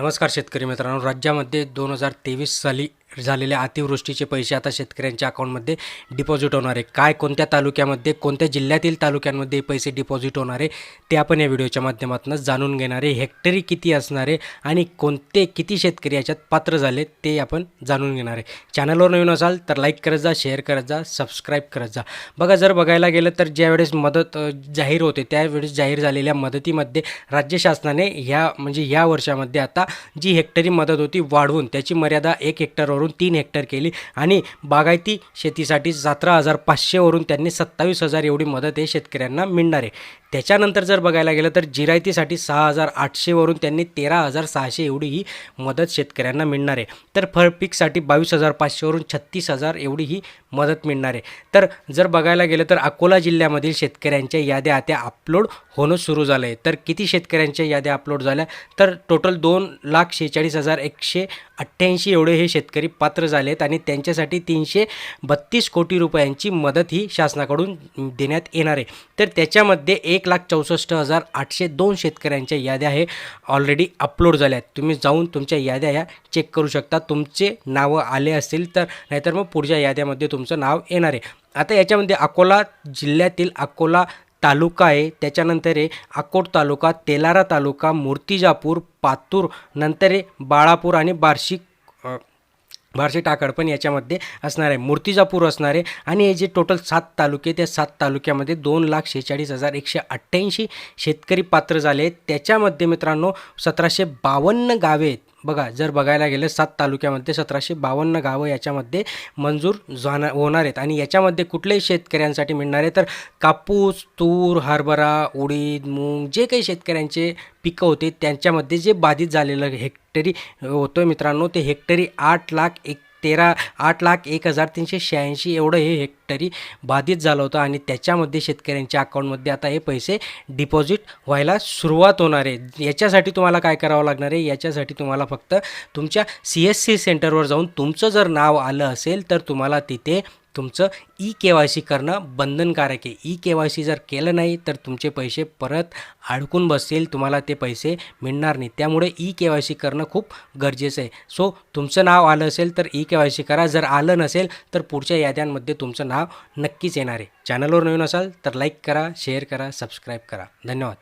नमस्कार शेतकरी मित्रांनो. राज्यामध्ये दोन हजार तेवीस साली झालेल्या अतिवृष्टीचे पैसे आता शेतकऱ्यांच्या अकाउंटमध्ये डिपॉझिट होणार आहे. काय कोणत्या तालुक्यामध्ये कोणत्या जिल्ह्यातील तालुक्यांमध्ये पैसे डिपॉझिट होणार आहे ते आपण या व्हिडिओच्या माध्यमातून जाणून घेणार आहे. हेक्टरी किती असणार आहे आणि कोणते किती शेतकरी याच्यात पात्र झाले ते आपण जाणून घेणार आहे. चॅनलवर नवीन असाल तर लाईक करत जा शेअर करत जा सबस्क्राईब करत जा. बघा जर बघायला गेलं तर ज्यावेळेस मदत जाहीर होते त्यावेळेस जाहीर झालेल्या मदतीमध्ये राज्य शासनाने ह्या म्हणजे ह्या वर्षामध्ये आता जी हेक्टरी मदत होती वाढवून त्याची मर्यादा एक हेक्टर हेक्टरवरून तीन हेक्टर केली. आणि बागायती शेतीसाठी सतरा हजार पाचशेवरून त्यांनी सत्तावीस हजार एवढी मदत हे शेतकऱ्यांना मिळणार आहे. त्याच्यानंतर जर बघायला गेलं तर जिरायतीसाठी सहा हजार आठशेवरून त्यांनी तेरा हजार सहाशे एवढी ही मदत शेतकऱ्यांना मिळणार आहे. तर फळपीकसाठी बावीस हजार पाचशेवरून छत्तीस हजार एवढी ही मदत मिळणार आहे. तर जर बघायला गेलं तर अकोला जिल्ह्यामधील शेतकऱ्यांच्या याद्या आता अपलोड होणं सुरू झालं आहे तर किती शेतकऱ्यांच्या याद्या अपलोड झाल्या? तर टोटल दोन लाख शेहेचाळीस हजार एकशे अठ्ठ्याऐंशी एवढे हे शेतकरी पात्र झाले आहेत आणि त्यांच्यासाठी तीनशे बत्तीस कोटी रुपयांची मदत ही शासनाकडून देण्यात येणार आहे. तर त्याच्यामध्ये एक लाख चौसष्ट हजार आठशे दोन शेतकऱ्यांच्या याद्या हे ऑलरेडी अपलोड झाल्या आहेत. तुम्ही जाऊन तुमच्या याद्या ह्या चेक करू शकता. तुमचे नावं आले असतील तर नाहीतर मग पुढच्या याद्यामध्ये तुमचं नाव येणार आहे. आता याच्यामध्ये अकोला जिल्ह्यातील अकोला तालुका आहे. त्याच्यानंतर आहे अकोट तालुका तेलारा तालुका मूर्तिजापूर पातूर नंतर आहे बाळापूर आणि बार्शी बार्शी टाकड पण याच्यामध्ये असणार आहे. मूर्तिजापूर असणार आहे. आणि हे जे टोटल सात तालुके त्या सात तालुक्यामध्ये दोन लाख शेहेचाळीस हजार एकशे अठ्ठ्याऐंशी शेतकरी पात्र झाले आहेत. त्याच्यामध्ये मित्रांनो सतराशे बावन्न गावे आहेत. बघा जर बघायला गेलं सात तालुक्यामध्ये सतराशे बावन्न गावं याच्यामध्ये मंजूर जाणार होणार आहेत. आणि याच्यामध्ये कुठल्याही शेतकऱ्यांसाठी मिळणार आहे. तर कापूस तूर हरभरा उडीद मूग जे काही शेतकऱ्यांचे पिकं होते त्यांच्यामध्ये जे बाधित झालेलं हेक्टरी होतो मित्रांनो ते हेक्टरी आठ लाख एक तेरा आठ लाख एक हजार तीनशे शहाऐंशी एवढं हे हेक्टरी बाधित झालं होतं आणि त्याच्यामध्ये शेतकऱ्यांच्या अकाउंटमध्ये आता हे पैसे डिपॉझिट व्हायला सुरुवात होणार आहे. याच्यासाठी तुम्हाला काय करावं लागणार आहे? याच्यासाठी तुम्हाला फक्त तुमच्या सी एस सी सेंटरवर जाऊन तुमचं जर नाव आलं असेल तर तुम्हाला तिथे तुमचं ई के वाय सी करणं बंधनकारक आहे. ई के वाय सी जर केलं नाही तर तुमचे पैसे परत अडकून बसतील. तुम्हाला ते पैसे मिळणार नाही. त्यामुळे ई के वाय सी करणं खूप गरजेचं आहे. सो तुमचं नाव आलं असेल तर ई के वाय सी करा. जर आलं नसेल तर पुढच्या याद्यांमध्ये तुमचं नाव नक्कीच येणार आहे. चॅनलवर नवीन असाल तर लाईक करा शेअर करा सबस्क्राईब करा. धन्यवाद.